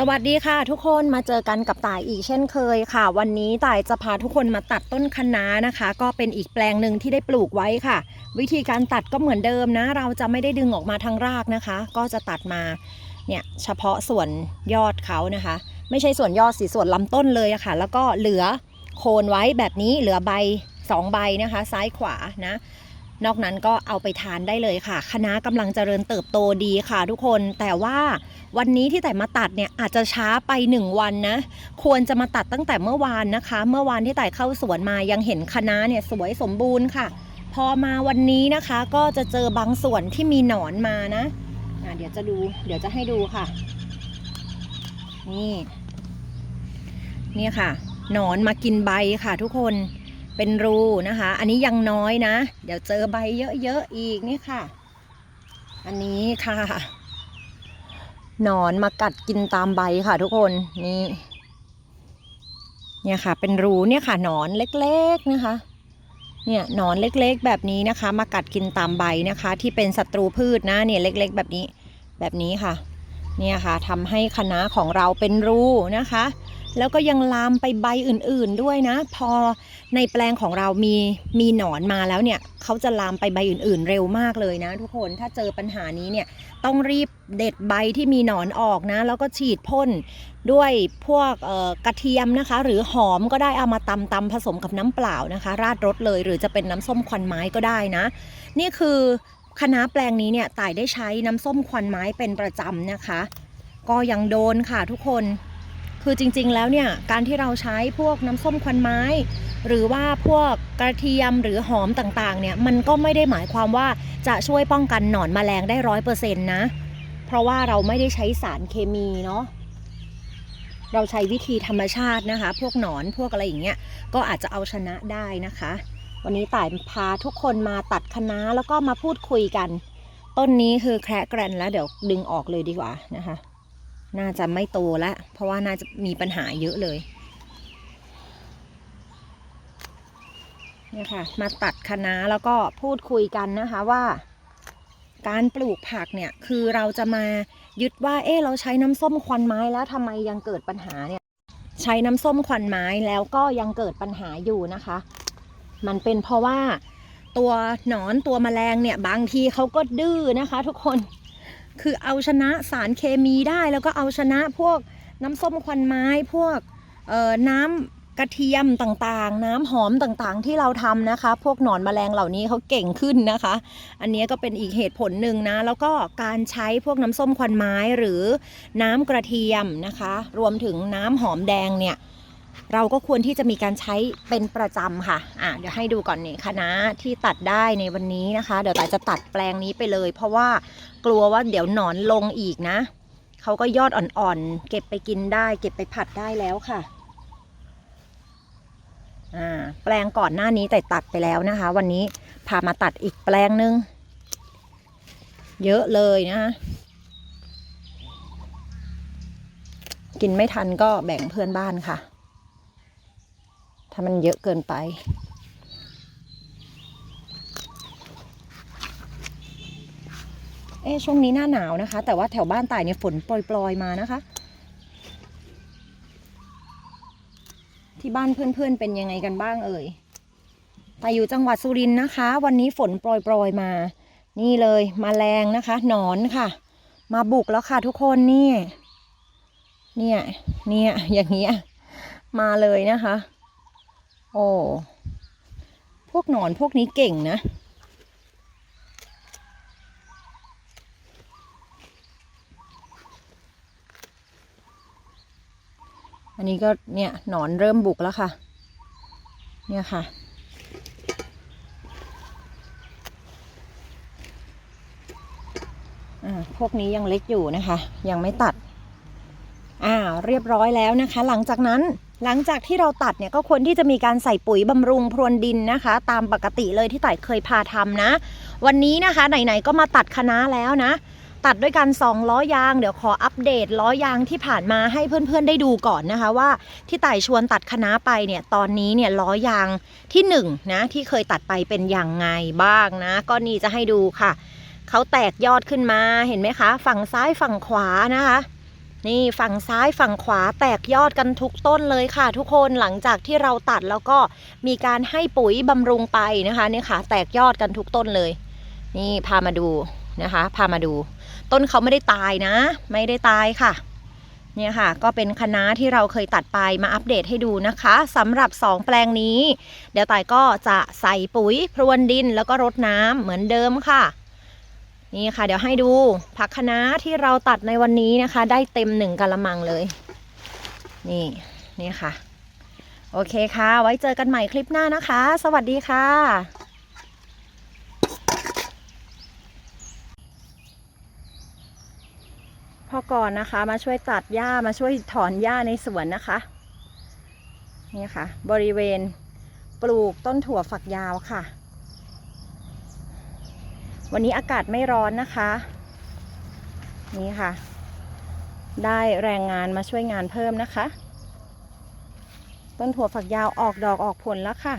สวัสดีค่ะทุกคนมาเจอกันกับต่ายอีกเช่นเคยค่ะ วันนี้ต่ายจะพาทุกคนมาตัดต้นคะน้านะคะ ก็เป็นอีกแปลงหนึ่งที่ได้ปลูกไว้ค่ะ วิธีการตัดก็เหมือนเดิมนะ เราจะไม่ได้ดึงออกมาทางรากนะคะ ก็จะตัดมาเนี่ยเฉพาะส่วนยอดเขานะคะ ไม่ใช่ส่วนยอดสิส่วนลำต้นเลยอะค่ะ แล้วก็เหลือโคนไว้แบบนี้เหลือใบสองใบนะคะ ซ้ายขวานะ นอกนั้นก็เอาไปทานได้เลยค่ะ คณะกำลังเจริญเติบโตดีค่ะทุกคน แต่ว่าวันนี้ที่แต่มาตัดเนี่ยอาจจะช้าไป 1 วันนะ ควรจะมาตัดตั้งแต่เมื่อวานนะคะ เมื่อวานที่แต่เข้าสวนมายังเห็นคณะเนี่ยสวยสมบูรณ์ค่ะ พอมาวันนี้นะคะก็จะเจอบางส่วนที่มีหนอนมานะะเดี๋ยวจะดู เดี๋ยวจะให้ดูค่ะ นี่ นี่ค่ะ หนอนมากินใบค่ะทุกคน เป็นรูนะคะ อันนี้ยังน้อยนะ เดี๋ยวเจอใบเยอะๆอีกนี่ค่ะ อันนี้ค่ะหนอนมากัดกินตามใบค่ะทุกคนนี่เนี่ยค่ะ เป็นรูเนี่ยค่ะหนอนเล็กๆนะคะ เนี่ยหนอนเล็กๆ แบบนี้นะคะ มากัดกินตามใบนะคะ ที่เป็นศัตรูพืชนะเนี่ยเล็ก ๆ แบบนี้แบบนี้ค่ะ เนี่ยค่ะทำให้คณะของเราเป็นรูนะคะ แล้วก็ยังลามไปใบอื่นๆด้วยนะ พอในแปลงของเรามีมีหนอนมาแล้วเนี่ยเขาจะลามไปใบอื่นๆ เร็วมากเลยนะ ทุกคนถ้าเจอปัญหานี้เนี่ยต้องรีบเด็ดใบที่มีหนอนออกนะ แล้วก็ฉีดพ่นด้วยพวกกระเทียมนะคะ หรือหอมก็ได้เอามาตำตำผสมกับน้ำเปล่านะคะ ราดรสเลย หรือจะเป็นน้ำส้มควันไม้ก็ได้นะ นี่คือคณะแปลงนี้เนี่ยต่ายได้ใช้น้ำส้มควันไม้เป็นประจำนะคะ ก็ยังโดนค่ะทุกคน คือจริงๆแล้วเนี่ยการที่เราใช้พวกน้ำส้มควันไม้ หรือว่าพวกกระเทียมหรือหอมต่างๆเนี่ยมันก็ไม่ได้หมายความว่าจะช่วยป้องกันหนอนแมลงได้ร้อยเปอร์เซ็นต์นะ เพราะว่าเราไม่ได้ใช้สารเคมีเนาะเราใช้วิธีธรรมชาตินะคะ พวกหนอนพวกอะไรอย่างเงี้ยก็อาจจะเอาชนะได้นะคะ วันนี้ต่ายพาทุกคนมาตัดคะน้าแล้วก็มาพูดคุยกัน ต้นนี้คือแคระแกรนแล้วเดี๋ยวดึงออกเลยดีกว่านะคะ น่าจะไม่โตแล้วเพราะว่าน่าจะมีปัญหาเยอะเลยเนี่ยค่ะมาตัดคะน้าแล้วก็พูดคุยกันนะคะว่า การปลูกผักเนี่ยคือเราจะมายึดว่าเอ๊ะเราใช้น้ำส้มควันไม้แล้วทำไมยังเกิดปัญหาเนี่ยใช้น้ำส้มควันไม้แล้วก็ยังเกิดปัญหาอยู่นะคะ มันเป็นเพราะว่าตัวหนอนตัวแมลงเนี่ยบางทีเขาก็ดื้อนะคะ ทุกคน คือเอาชนะสารเคมีได้ แล้วก็เอาชนะพวกน้ำส้มควันไม้พวกน้ำกระเทียมต่างๆ น้ำหอมต่างๆ ที่เราทำนะคะ พวกหนอนแมลงเหล่านี้เขาเก่งขึ้นนะคะ อันนี้ก็เป็นอีกเหตุผลหนึ่งนะ แล้วก็การใช้พวกน้ำส้มควันไม้หรือน้ำกระเทียมนะคะ รวมถึงน้ำหอมแดงเนี่ย เราก็ควรที่จะมีการใช้เป็นประจำค่ะอะ เดี๋ยวให้ดูก่อนนี่คะน้าที่ตัดได้ในวันนี้นะคะ เดี๋ยวแต่จะตัดแปลงนี้ไปเลย เพราะว่ากลัวว่าเดี๋ยวหนอนลงอีกนะเขาก็ยอดอ่อนๆ เก็บไปกินได้ เก็บไปผัดได้แล้วค่ะอ่าแปลงก่อนหน้านี้แต่ตัดไปแล้วนะคะ วันนี้พามาตัดอีกแปลงนึง เยอะเลยนะคะกินไม่ทันก็แบ่งเพื่อนบ้านค่ะ ถ้ามันเยอะเกินไป เอ๊ช่วงนี้หน้าหนาวนะคะ แต่ว่าแถวบ้านต่ายเนี่ยฝนโปรยๆมานะคะ ที่บ้านเพื่อนๆเป็นยังไงกันบ้างเอ่ยแต่อยู่จังหวัดสุรินทร์นะคะ วันนี้ฝนโปรยๆมา นี่เลยมาแรงนะคะ หนอนค่ะ มาบุกแล้วค่ะทุกคนนี่ เนี่ย เนี่ย อย่างเงี้ย มาเลยนะคะ โอ้พวกหนอนพวกนี้เก่งนะอันนี้ก็เนี่ยหนอนเริ่มบุกแล้วค่ะ เนี่ยค่ะอ่าพวกนี้ยังเล็กอยู่นะคะ ยังไม่ตัด อ่า เรียบร้อยแล้วนะคะ หลังจากนั้น หลังจากที่เราตัดเนี่ยก็ควรที่จะมีการใส่ปุ๋ยบำรุงพรวนดินนะคะ ตามปกติเลยที่ต่ายเคยพาทำนะ วันนี้นะคะไหนๆก็มาตัดคณะแล้วนะ ตัดด้วยกัน2ล้อยาง เดี๋ยวขออัปเดตล้อยางที่ผ่านมาให้เพื่อนๆได้ดูก่อนนะคะว่าที่ต่ายชวนตัดคณะไปเนี่ยตอนนี้เนี่ยล้อยางที่1นงนะที่เคยตัดไปเป็นอย่างไงบ้างนะ ก็นี่จะให้ดูค่ะเขาแตกยอดขึ้นมาเห็นไหมคะ ฝั่งซ้ายฝั่งขวานะคะ นี่ฝั่งซ้ายฝั่งขวาแตกยอดกันทุกต้นเลยค่ะ ทุกคนหลังจากที่เราตัดแล้วก็มีการให้ปุ๋ยบำรุงไปนะคะนี่ค่ะ แตกยอดกันทุกต้นเลย นี่พามาดูนะคะ พามาดู ต้นเขาไม่ได้ตายนะ ไม่ได้ตายค่ะเนี่ยค่ะก็เป็นคณะที่เราเคยตัดไปมาอัปเดตให้ดูนะคะสำหรับ 2 แปลงนี้ เดี๋ยวตายก็จะใส่ปุ๋ยพรวนดินแล้วก็รดน้ำเหมือนเดิมค่ะ นี่ค่ะ เดี๋ยวให้ดูผักคะน้าที่เราตัดในวันนี้นะคะ ได้เต็มหนึ่งกะละมังเลย นี่นี่ค่ะ โอเคค่ะ ไว้เจอกันใหม่คลิปหน้านะคะ สวัสดีค่ะพอก่อนนะคะ มาช่วยตัดหญ้ามาช่วยถอนหญ้าในสวนนะคะ นี่ค่ะ บริเวณปลูกต้นถั่วฝักยาวค่ะ วันนี้อากาศไม่ร้อนนะคะ นี่ค่ะ ได้แรงงานมาช่วยงานเพิ่มนะคะ ต้นถั่วฝักยาวออกดอกออกผลแล้วค่ะ